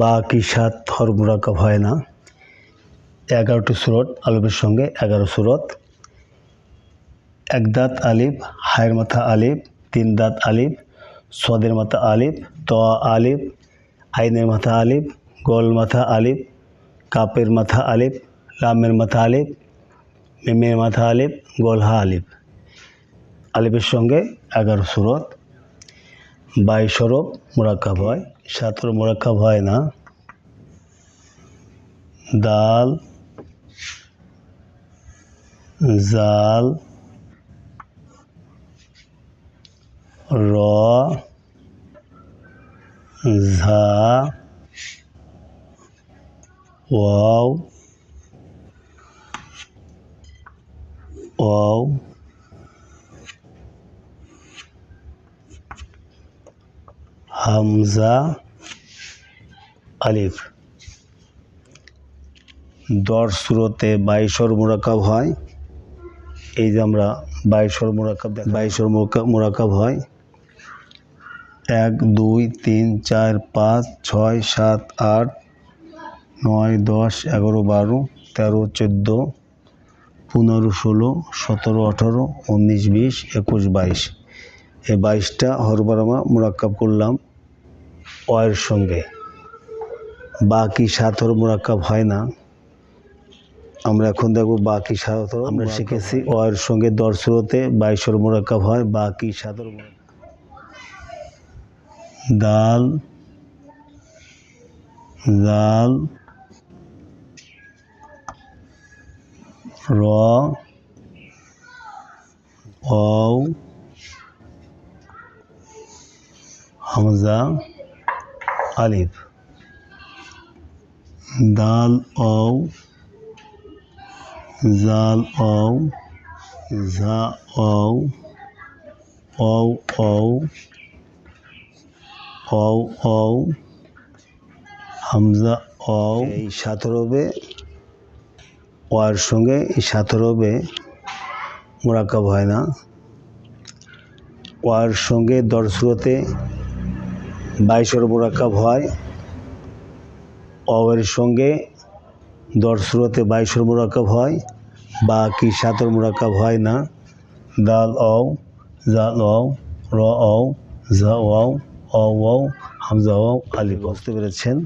বা কি সাত হর মুরাকাব হয় না। এগারোটি সুরত, আলিফের সঙ্গে এগারো সুরত। এক দাঁত আলিফ, হায়ের মাথা আলিফ, তিন দাঁত আলিফ, সদের মাথা আলিফ, ত আলিফ, আইনের মাথা আলিফ, গোল মাথা আলিফ, কাপের মাথা আলিফ, লামের মাথা আলিফ, মিমের মাথা আলিফ, গোলহা আলিফ। আলিফের সঙ্গে এগারো সুরত। বাইশ হরফ মোরাক্কাব হয় সাত হরফ মোরাক্কাব হয় না। দাল, জাল, র, ঝা, ওয়াও ওয়াও হামজা আলিফ দশ সুরতে বাইশর মোরাকাব হয় এই যে আমরা বাইশর মোরাকাব বাইশর মোরাকাব হয় এক, দুই, তিন, চার, পাঁচ, ছয়, সাত, আট, নয়, দশ, এগারো, বারো, তেরো, চোদ্দ, পনেরো, ষোলো, সতেরো, আঠারো, উনিশ, বিশ, একুশ, বাইশ। এই বাইশটা হরবারামা মোরাক্কাব করলাম। অয়ের সঙ্গে। বাকি সাত হর মোরাক্কাব হয় না। আমরা এখন দেখব বাকি সাত হর আমরা শিখেছি অয়ের সঙ্গে দর্শরতে বাইশর মোরাক্কাব হয় বাকি হর মোরাক্কাব। দাল র অও হামজা। আলিফ। দাল অও, জাল অও ঝা অও অও অও অও অও, হামজা অও। এই সাতরবে, ওয়ার সঙ্গে এই সাতরবে মোরাকাব হয় না। ওয়ার সঙ্গে দর্শরতে বাইশর মোরাকাব হয়। অয়ের সঙ্গে দর্শরতে বাইশের মোরাকাব হয় বা বাকি সাতর মোরাকাব হয় না। দাল, অও, জাল, অও, র, অও, জা, ওয়াও অ ওয়াও, হামজা, ওয়াও আলী বুঝতে পেরেছেন?